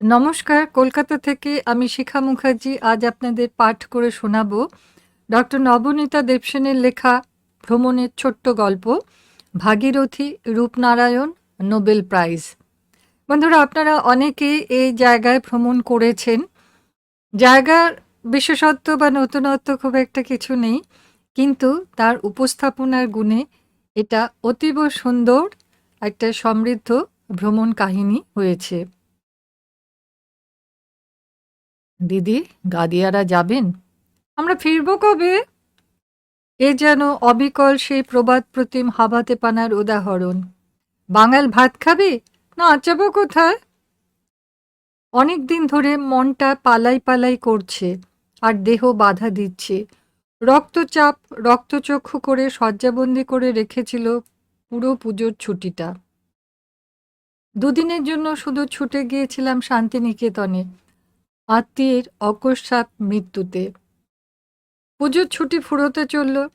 নমস্কার, কলকাতা থেকে আমি শিখা মুখার্জি। আজ আপনাদের পাঠ করে শোনাব ডক্টর নবনীতা দেবসেনের লেখা ভ্রমণের ছোট্ট গল্প ভাগীরথী রূপনারায়ণ নোবেল প্রাইজ। বন্ধুরা আপনারা অনেকেই এই জায়গায় ভ্রমণ করেছেন। জায়গার বিশেষত্ব বা নতুনত্ব খুব একটা কিছু নেই কিন্তু তার উপস্থাপনার গুণে এটা অতীব সুন্দর একটা সমৃদ্ধ ভ্রমণ কাহিনী হয়েছে। দিদি, গাদিয়ারা যাবেন? আমরা ফিরবো কবে? এ যেন অবিকল সেই প্রবাদ প্রতিম হাবাতে পানার উদাহরণ। বাঙাল ভাত খাবে? না আচাবো কোথায়? অনেক দিন ধরে মনটা পালাই পালাই করছে, আর দেহ বাধা দিচ্ছে। রক্তচাপ রক্তচক্ষু করে শয্যাবন্দি করে রেখেছিল পুরো পুজোর ছুটিটা। দুদিনের জন্য শুধু ছুটে গিয়েছিলাম শান্তিনিকেতনে। আত্মীয়ের অকস্মাৎ মৃত্যুতে। পুজোর ছুটি ফুরোতে চলল।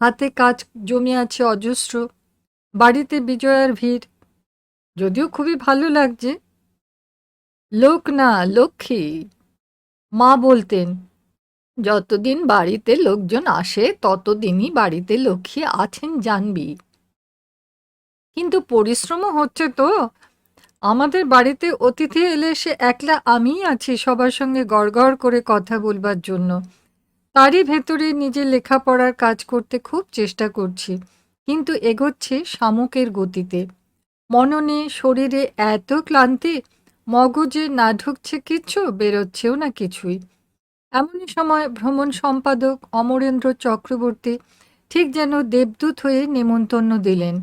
হাতে কাজ জমে আছে অজস্র। বাড়িতে বিজয়ার ভিড়। যদিও খুবই ভালো লাগছে। লোক না, লক্ষ্মী। মা বলতেন, যতদিন বাড়িতে লোকজন আসে, ততদিনই বাড়িতে লক্ষ্মী আছেন জানবি। কিন্তু পরিশ্রমও হচ্ছে তো। আমাদের বাড়িতে অতিথি এলে সে একলা আমিই আছি সবার সঙ্গে গড়গড় করে কথা বলবার জন্য। তারই ভেতরে নিজের লেখাপড়ার কাজ করতে খুব চেষ্টা করছি, কিন্তু এগোচ্ছে শামুকের গতিতে। মননে, শরীরে এত ক্লান্তি, মগজে না ঢুকছে কিচ্ছু, বেরোচ্ছেও না কিছুই। এমনই সময় ভ্রমণ সম্পাদক অমরেন্দ্র চক্রবর্তী ঠিক যেন দেবদূত হয়ে নেমন্তন্ন দিলেন।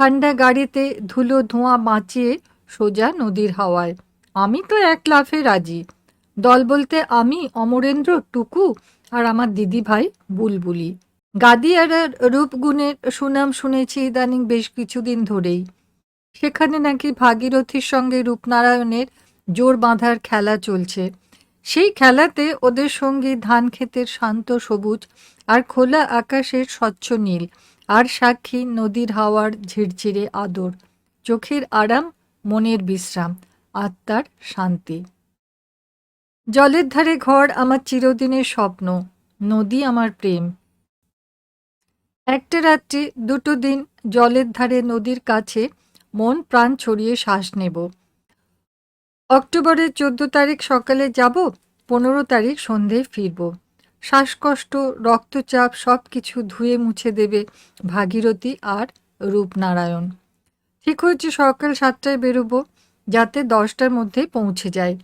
ঠান্ডা গাড়িতে ধুলো ধোঁয়া বাঁচিয়ে সোজা নদীর হাওয়ায়। আমি তো এক লাফে রাজি। দল বলতে আমি, অমরেন্দ্র, টুকু আর আমার দিদি ভাই বুলবুলি। গাদিয়ারার রূপগুণের সুনাম শুনেছি ইদানিং বেশ কিছুদিন ধরেই। সেখানে নাকি ভাগীরথীর সঙ্গে রূপনারায়ণের জোর বাঁধার খেলা চলছে। সেই খেলাতে ওদের সঙ্গে ধান ক্ষেতের শান্ত সবুজ আর খোলা আকাশের স্বচ্ছ নীল। আর সাক্ষী নদীর হাওয়ার ঝিরঝিরে আদর। চোখের আরাম মনের বিশ্রাম, আত্মার শান্তি। জলের ধারে ঘর আমার চিরদিনের স্বপ্ন, নদী আমার প্রেম। একটা রাত্রি, দুটো দিন জলের ধারে নদীর কাছে মন প্রাণ ছড়িয়ে শ্বাস নেব। অক্টোবরের চোদ্দ তারিখ সকালে যাব, পনেরো তারিখ সন্ধেয় ফিরব। শ্বাসকষ্ট, রক্তচাপ সব কিছু ধুয়ে মুছে দেবে ভাগীরথী আর রূপনারায়ণ। ঠিক হয়েছে, সকাল সাতটায় বেরোবো, যাতে দশটার মধ্যে পৌঁছে যায়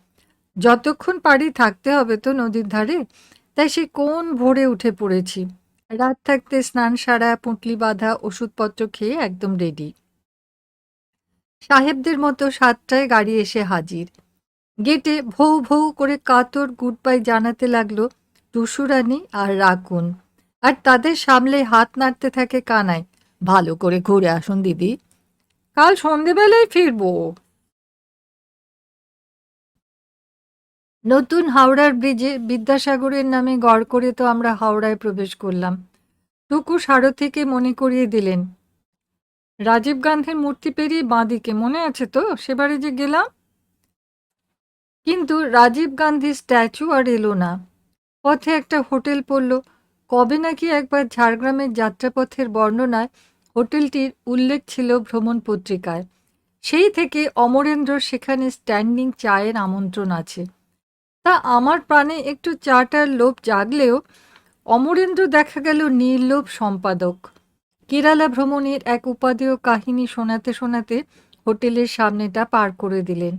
যতক্ষণ পারি থাকতে হবে তো নদীর ধারে, তাই সে কোন ভোরে উঠে পড়েছি। রাত থাকতে স্নান সারা, পুঁটলি বাঁধা, ওষুধপত্র খেয়ে একদম রেডি সাহেবদের মতো সাতটায় গাড়ি এসে হাজির। গেটে ভৌ ভৌ করে কাতর গুড বাই জানাতে লাগল, টুসুরানি আর রাকুন। আর তাদের সামলে হাত নাড়তে থাকে কানায় ভালো করে ঘুরে আসুন, দিদি। কাল সন্ধেবেলায় ফিরবো। নতুন হাওড়ার ব্রিজে বিদ্যাসাগরের নামে গড় করে তো আমরা হাওড়ায় প্রবেশ করলাম। টুকু সারথীকে মনে করিয়ে দিলেন। রাজীব গান্ধীর মূর্তি পেরিয়ে বাঁদিকে, মনে আছে তো? সেবারে যে গেলাম। কিন্তু রাজীব গান্ধীর স্ট্যাচু আর এলো না। পথে একটা হোটেল পড়ল। কবে নাকি একবার ঝাড়গ্রামের যাত্রাপথের বর্ণনায় হোটেলটির উল্লেখ ছিল ভ্রমণ পত্রিকায়। সেই থেকে অমরেন্দ্র সেখানে স্ট্যান্ডিং চায়ের আমন্ত্রণ আছে। তা আমার প্রাণে একটু চাটার লোভ জাগলেও অমরেন্দ্র দেখা গেল নির্লোভ সম্পাদক। কেরালা ভ্রমণের এক উপাদেয় কাহিনী শোনাতে শোনাতে হোটেলের সামনেটা পার করে দিলেন।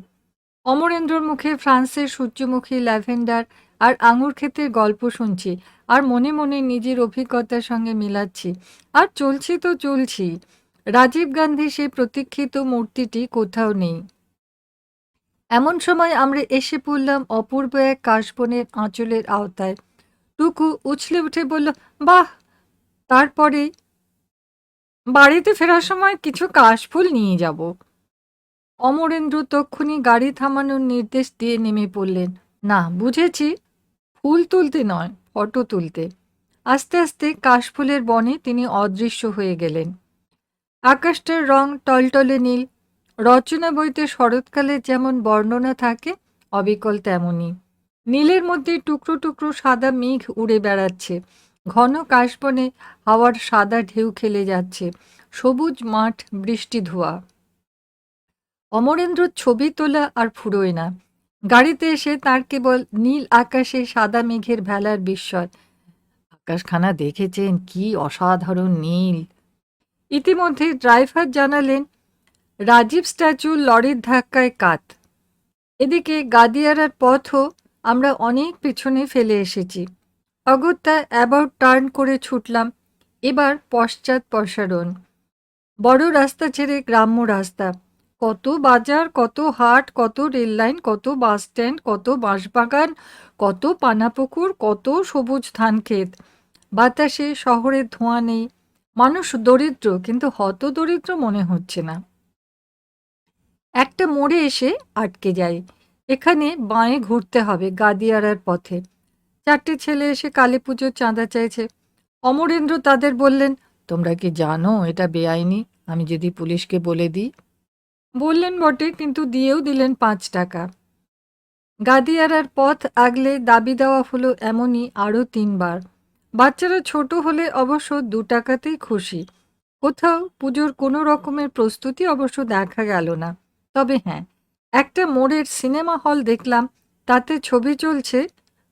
অমরেন্দ্রর মুখে ফ্রান্সের সূর্যমুখী ল্যাভেন্ডার আর আঙুর ক্ষেতের গল্প শুনছি, আর মনে মনে নিজের অভিজ্ঞতার সঙ্গে মিলাচ্ছি। আর চলছি তো চলছি। রাজীব গান্ধী সেই প্রতীক্ষিত মূর্তিটি কোথাও নেই। এমন সময় আমরা এসে পড়লাম অপূর্ব এক কাশবনের আঁচলের আওতায়। টুকু উছলে উঠে বলল, বাহ, তারপরে বাড়িতে ফেরার সময় কিছু কাশফুল নিয়ে যাব। অমরেন্দ্র তক্ষুনি গাড়ি থামানোর নির্দেশ দিয়ে নেমে পড়লেন। না, বুঝেছি। ফুল তুলতে নয়, ফটো তুলতে। আস্তে আস্তে কাশফুলের বনে তিনি অদৃশ্য হয়ে গেলেন। আকাশটার রং টলটলে নীল। রচনা বইতে শরৎকালের যেমন বর্ণনা থাকে, অবিকল তেমনই। নীলের মধ্যে টুকরো টুকরো সাদা মেঘ উড়ে বেড়াচ্ছে। ঘন কাশবনে হাওয়ার সাদা ঢেউ খেলে যাচ্ছে। সবুজ মাঠ, বৃষ্টি ধোয়া। অমরেন্দ্র ছবি তোলা আর ফুরোয় না। গাড়িতে এসে তার কেবল নীল আকাশে সাদা মেঘের ভেলার বিস্ময়। আকাশখানা দেখেছেন, কি অসাধারণ নীল। ইতিমধ্যে ড্রাইভার জানালেন, রাজীব স্ট্যাচু লরির ধাক্কায় কাত। এদিকে গাদিয়ারার পথও আমরা অনেক পেছনে ফেলে এসেছি। অগত্যা অ্যাবাউট টার্ন করে ছুটলাম, এবার পশ্চাৎ প্রসারণ। বড় রাস্তা ছেড়ে গ্রাম্য রাস্তা। কত বাজার, কত হাট, কত রেল লাইন, কত বাস স্ট্যান্ড, কত বাঁশবাগান, কত পানাপুকুর, কত সবুজ ধান ক্ষেত। বাতাসে শহরের ধোঁয়া নেই। মানুষ দরিদ্র, কিন্তু হত দরিদ্র মনে হচ্ছে না। একটা মোড়ে এসে আটকে যাই এখানে বাঁয়ে ঘুরতে হবে গাদিয়ারার পথে। চারটে ছেলে এসে কালী পুজোর চাঁদা চাইছে। অমরেন্দ্র তাদের বললেন, তোমরা কি জানো, এটা বেআইনি? আমি যদি পুলিশকে বলে দিই বললেন বটে, কিন্তু দিয়েও দিলেন পাঁচ টাকা। গাদিয়ারার পথ আগলে দাবি দেওয়া হলো এমনই আরও তিনবার। বাচ্চারা ছোট হলে অবশ্য দু টাকাতেই খুশি। কোথাও পুজোর কোনো রকমের প্রস্তুতি অবশ্য দেখা গেল না। তবে হ্যাঁ একটা মোড়ের সিনেমা হল দেখলাম, তাতে ছবি চলছে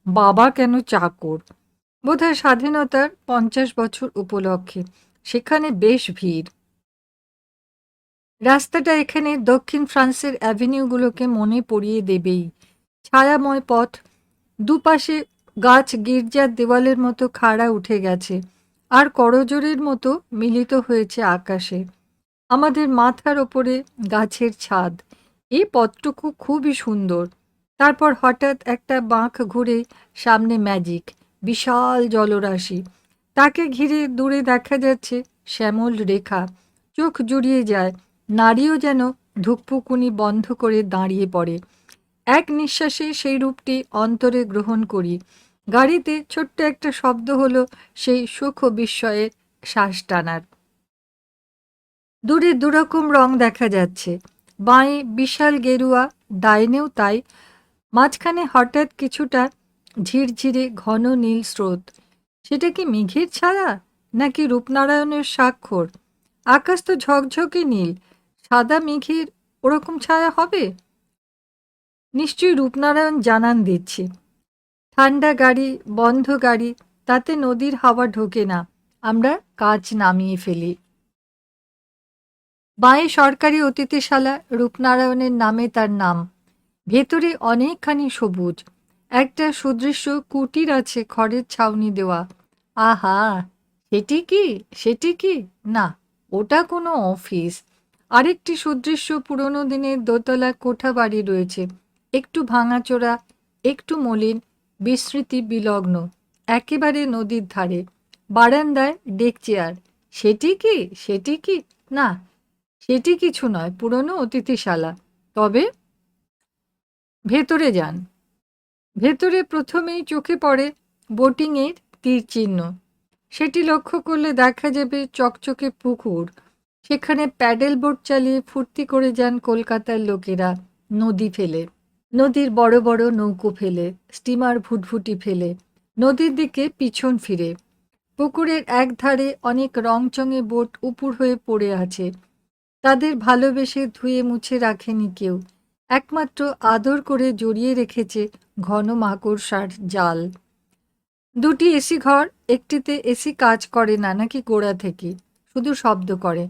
বাবা কেন চাকর? বোধহয় স্বাধীনতার পঞ্চাশ বছর উপলক্ষে, সেখানে বেশ ভিড়। রাস্তাটা এখানে দক্ষিণ ফ্রান্সের অ্যাভিনিউগুলোকে মনে পড়িয়ে দেবেই। ছায়াময় পথ। দুপাশে গাছ গির্জার দেওয়ালের মতো খাড়া উঠে গেছে। আর করজোরের মতো মিলিত হয়েছে আকাশে। আমাদের মাথার ওপরে গাছের ছাদ। এই পথটুকু খুবই সুন্দর। তারপর হঠাৎ একটা বাঁক ঘুরে সামনে ম্যাজিক, বিশাল জলরাশি। তাকে ঘিরে দূরে দেখা যাচ্ছে শ্যামল রেখা। চোখ জুড়িয়ে যায় নারীও যেন ধুকপুকুনি বন্ধ করে দাঁড়িয়ে পড়ে। এক নিঃশ্বাসে সেই রূপটি অন্তরে গ্রহণ করি। গাড়িতে ছোট্ট একটা শব্দ হলো সেই সুখ বিস্ময়ের শ্বাস টানার। দূরে দুরকম রং দেখা যাচ্ছে। বাঁয়ে বিশাল গেরুয়া, ডাইনেও তাই। মাঝখানে হঠাৎ কিছুটা ঝিরঝিরে ঘন নীল স্রোত। সেটা কি মেঘের ছায়া, নাকি রূপনারায়ণের স্বাক্ষর? আকাশ তো ঝকঝকে নীল। সাদা মেঘের ওরকম ছায়া হবে? নিশ্চয়ই রূপনারায়ণ জানান দিচ্ছে। ঠান্ডা গাড়ি, বন্ধ গাড়ি, তাতে নদীর হাওয়া ঢোকে না। আমরা কাজ নামিয়ে ফেলি। বাঁয়ে সরকারি অতিথিশালা রূপনারায়ণের নামে তার নাম। ভেতরে অনেকখানি সবুজ। একটা সুদৃশ্য কুটির আছে খড়ের ছাউনি দেওয়া। আহা! সেটি কি? সেটি কি? না, ওটা কোনো অফিস। আরেকটি সুদৃশ্য পুরনো দিনের দোতলা কোঠা বাড়ি রয়েছে। একটু ভাঙাচোরা, একটু মলিন বিস্মৃতি বিলগ্ন, একেবারে নদীর ধারে। বারান্দায় ডেক চেয়ার। সেটি কি? সেটি কি? না, সেটি কিছু নয়, পুরনো অতিথিশালা। তবে ভেতরে যান। ভেতরে প্রথমেই চোখে পড়ে বোটিংয়ের তীর চিহ্ন। সেটি লক্ষ্য করলে দেখা যাবে চকচকে পুকুর সেখানে প্যাডেল বোট চালিয়ে ফুর্তি করে যান কলকাতার লোকেরা। নদী ফেলে। নদীর বড় বড় নৌকো ফেলে। স্টিমার ভুটভুটি ফেলে। নদীর দিকে পিছন ফিরে। পুকুরের এক ধারে অনেক রংচঙে বোট উপুর হয়ে পড়ে আছে। তাদের ভালোবেসে ধুয়ে মুছে রাখেনি কেউ। একমাত্র আদর করে জড়িয়ে রেখেছে ঘন মাকড়সার জাল। দুটি এসি ঘর, একটিতে এসি কাজ করে না নাকি গোড়া থেকে। শুধু শব্দ করে।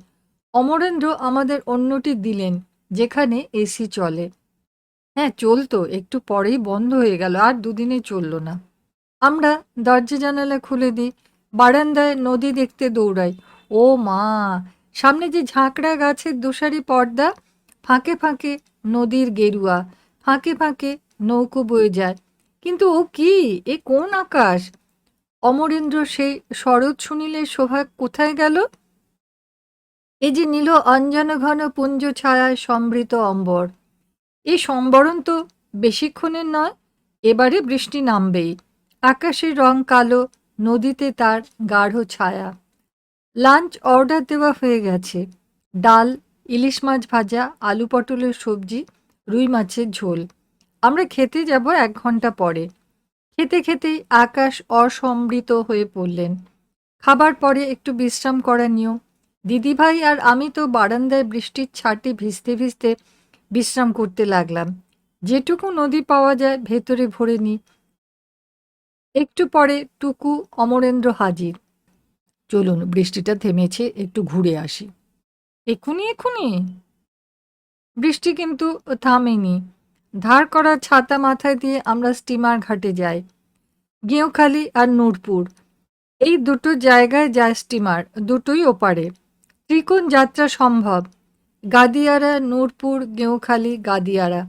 অমরেন্দ্র আমাদের অন্যটি দিলেন, যেখানে এসি চলে। হ্যাঁ চলতো, একটু পরেই বন্ধ হয়ে গেল, আর দুদিনে চলল না। আমরা দরজা জানালা খুলে দিই, বারান্দায় নদী দেখতে দৌড়াই। ও মা, সামনে যে ঝাঁকড়া গাছের দোসারি পর্দা, ফাঁকে ফাঁকে নদীর গেরুয়া, ফাঁকে ফাঁকে নৌকো বয়ে যায়। কিন্তু ও কি? এ কোন আকাশ? অমরেন্দ্র সেই শরৎ শুনিলে শোভা কোথায় গেল? এ যে নীল অঞ্জন ঘন পুঞ্জ ছায়ায় সম্বৃত অম্বর। এই সম্বরণ তো বেশিক্ষণের নয়, এবারে বৃষ্টি নামবেই। আকাশের রং কালো, নদীতে তার গাঢ় ছায়া। লাঞ্চ অর্ডার দেওয়া হয়ে গেছে। ডাল, ইলিশ মাছ ভাজা, আলু পটলের সবজি, রুই মাছের ঝোল। আমরা খেতে যাব এক ঘণ্টা পরে। খেতে খেতেই আকাশ অসমৃত হয়ে পড়লেন। খাবার পরে একটু বিশ্রাম করা নিয়ম দিদিভাই আর আমি তো বারান্দায় বৃষ্টির ছাটে ভিজতে ভিজতে বিশ্রাম করতে লাগলাম। যেটুকু নদী পাওয়া যায় ভেতরে ভরে নিই একটু পরে টুকু অমরেন্দ্র হাজির। চলুন, বৃষ্টিটা থেমেছে, একটু ঘুরে আসি। এক্ষুনি এক্ষুনি বৃষ্টি কিন্তু থামেনি। ধার করা ছাতা মাথায় দিয়ে আমরা স্টিমার ঘাটে যাই। গেঁওখালি আর নূরপুর। এই দুটো জায়গায় যায় স্টিমার, দুটোই ওপারে। ত্রিকোণ যাত্রা সম্ভব। গাদিয়ারা, নূরপুর গেঁওখালি গাদিয়ারা।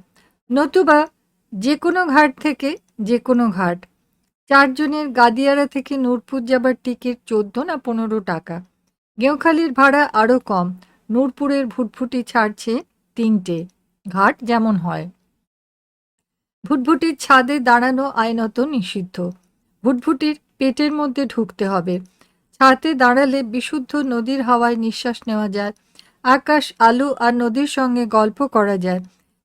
নতুবা যে কোনো ঘাট থেকে যে কোনো ঘাট। চারজনের গাদিয়ারা থেকে নূরপুর যাবার টিকিট চোদ্দ না পনেরো টাকা। গেঁওখালির ভাড়া আরও কম। নূরপুরের ভুটভুটি ছাড়ছে তিনটে। ঘাট যেমন হয়। ভুটভুটির ছাদে দাঁড়ানো আইনত নিষিদ্ধ। ভুটভুটির পেটের মধ্যে ঢুকতে হবে। ছাদে দাঁড়ালে বিশুদ্ধ নদীর হাওয়ায় নিঃশ্বাস নেওয়া যায়। আকাশ, আলু আর নদীর সঙ্গে গল্প করা যায়।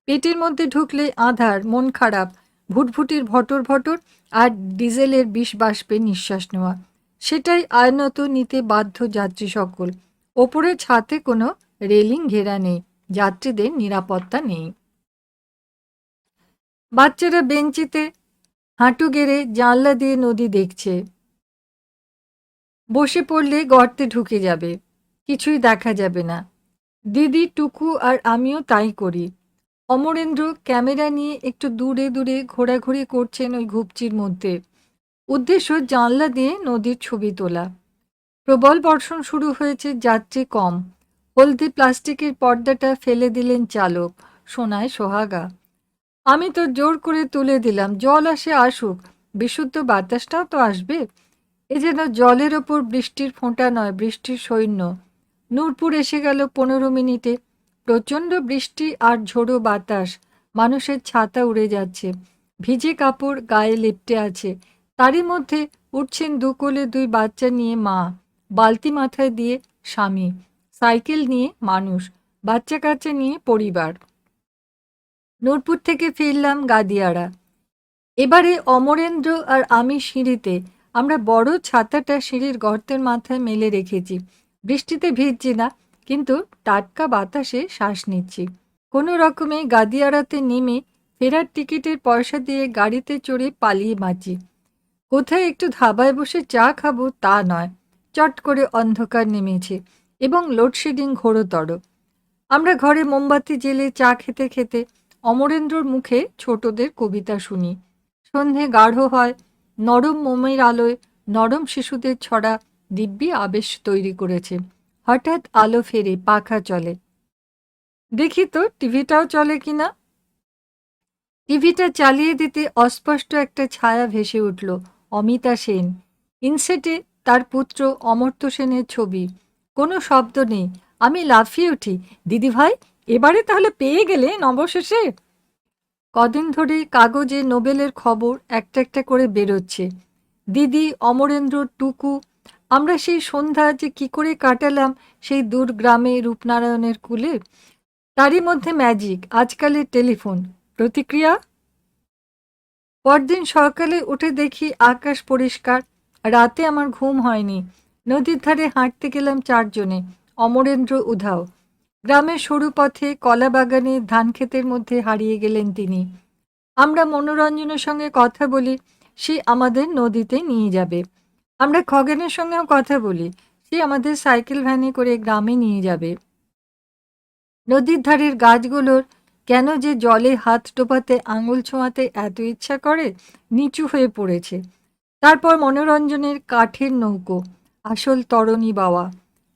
পেটের মধ্যে ঢুকলে আধার, মন খারাপ, ভুটভুটির ভটর ভটর আর ডিজেলের বিষ বাষ্পে নিঃশ্বাস নেওয়া। সেটাই আয়নত নিতে বাধ্য যাত্রী সকল। ওপরে ছাতে কোনো রেলিং ঘেরা নেই, যাত্রীদের নিরাপত্তা নেই। বাচ্চারা বেঞ্চিতে হাঁটু গেড়ে জানলা দিয়ে নদী দেখছে। বসে পড়লে গর্তে ঢুকে যাবে। কিছুই দেখা যাবে না। দিদি, টুকু আর আমিও তাই করি। অমরেন্দ্র ক্যামেরা নিয়ে একটু দূরে দূরে ঘোরাঘুরি করছেন ওই ঘুপচির মধ্যে। উদ্দেশ্য জানলা দিয়ে নদীর ছবি তোলা। প্রবল বর্ষণ শুরু হয়েছে, যাত্রী কম। হলদি প্লাস্টিকের পর্দাটা ফেলে দিলেন চালক, সোনায় সোহাগা। আমি তো জোর করে তুলে দিলাম, জল আসে আসুক, বিশুদ্ধ বাতাসটাও তো আসবে। এ যেন জলের ওপর বৃষ্টির ফোঁটা নয়, বৃষ্টির সৈন্য। নূরপুর এসে গেল পনেরো মিনিটে। প্রচণ্ড বৃষ্টি আর ঝোড়ো বাতাস। মানুষের ছাতা উড়ে যাচ্ছে। ভিজে কাপড় গায়ে লেপটে আছে। তারই মধ্যে উঠছেন দু কোলে দুই বাচ্চা নিয়ে মা। বালতি মাথায় দিয়ে স্বামী। সাইকেল নিয়ে মানুষ। বাচ্চা কাচ্চা নিয়ে পরিবার। নূরপুর থেকে ফিরলাম গাদিয়াড়া এবারে অমরেন্দ্র আর আমি সিঁড়িতে। আমরা বড় ছাতাটা সিঁড়ির গর্তের মাথায় মেলে রেখেছি। বৃষ্টিতে ভিজছি না, কিন্তু টাটকা বাতাসে শ্বাস নিচ্ছি। কোনো রকমে গাদিয়াড়াতে নেমে ফেরার টিকিটের পয়সা দিয়ে গাড়িতে চড়ে পালিয়ে বাঁচি। কোথায় একটু ধাবায় বসে চা খাব তা নয়। চট করে অন্ধকার নেমেছে এবং লোডশেডিং ঘোরতর। আমরা ঘরে মোমবাতি জেলে চা খেতে খেতে অমরেন্দ্রর মুখে ছোটদের কবিতা শুনি। সন্ধে গাঢ় হয় নরম মোমের আলোয় নরম শিশুদের ছড়া দিব্যি আবেশ তৈরি করেছে। হঠাৎ আলো ফেরে পাখা চলে। দেখি তো, টিভিটাও চলে কিনা? টিভিটা চালিয়ে দিতে অস্পষ্ট একটা ছায়া ভেসে উঠল অমিতা সেন। ইনসেটে তার পুত্র অমর্ত্য সেনের ছবি। কোনো শব্দ নেই। আমি লাফিয়ে উঠি, দিদিভাই, এবারে তাহলে পেয়ে গেলে নবশেষে কদিন ধরে কাগজে নোবেলের খবর একটা একটা করে বেরোচ্ছে। দিদি, অমরেন্দ্র, টুকু, আমরা সেই সন্ধ্যা যে কি করে কাটালাম সেই দূর গ্রামে রূপনারায়ণের কুলে? তারই মধ্যে ম্যাজিক আজকালের টেলিফোন প্রতিক্রিয়া? পরদিন সকালে উঠে দেখি আকাশ পরিষ্কার, রাতে আমার ঘুম হয়নি। নদীর ধারে হাঁটতে গেলাম চারজনে, অমরেন্দ্র, উধাও। গ্রামের সরু পথে কলা বাগানে ধান ক্ষেতের মধ্যে হারিয়ে গেলেন তিনি। আমরা মনোরঞ্জনের সঙ্গে কথা বলি, সে আমাদের নদীতে নিয়ে যাবে। আমরা খগেনের সঙ্গেও কথা বলি, সে আমাদের সাইকেল ভ্যানে করে গ্রামে নিয়ে যাবে। নদীর ধারের গাছগুলোর কেন যে জলে হাত টোপাতে, আঙুল ছোঁয়াতে এত ইচ্ছা করে, নিচু হয়ে পড়েছে। তারপর মনোরঞ্জনের কাঠের নৌকো, আসল তরণী বাওয়া।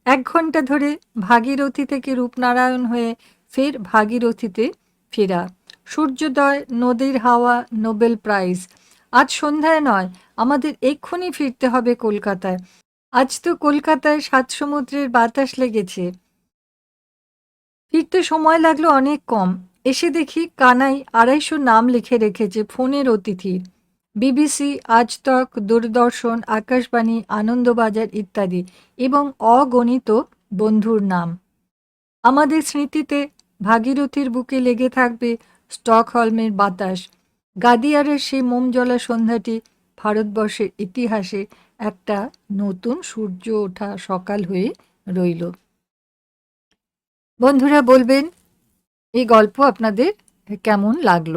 এক ঘণ্টা ধরে ভাগীরথী থেকে রূপনারায়ণ হয়ে ফের ভাগীরথীতে ফেরা। সূর্যোদয়, নদীর হাওয়া, নোবেল প্রাইজ। আজ সন্ধ্যায় নয়, আমাদের এক্ষুনি ফিরতে হবে কলকাতায়। আজ তো কলকাতায় সাত সমুদ্রের বাতাস লেগেছে। ফিরতে সময় লাগল অনেক কম। এসে দেখি কানাই আড়াইশো নাম লিখে রেখেছে ফোনের অতিথির বিবিসি আজতক দূরদর্শন, আকাশবাণী, আনন্দবাজার ইত্যাদি এবং অগণিত বন্ধুর নাম। আমাদের স্মৃতিতে ভাগীরথীর বুকে লেগে থাকবে স্টকহলমের বাতাস। গাদিয়ারের সেই মোমজলা সন্ধ্যাটি ভারতবর্ষের ইতিহাসে একটা নতুন সূর্য ওঠা সকাল হয়ে রইল। বন্ধুরা, বলবেন, এই গল্প আপনাদের কেমন লাগল?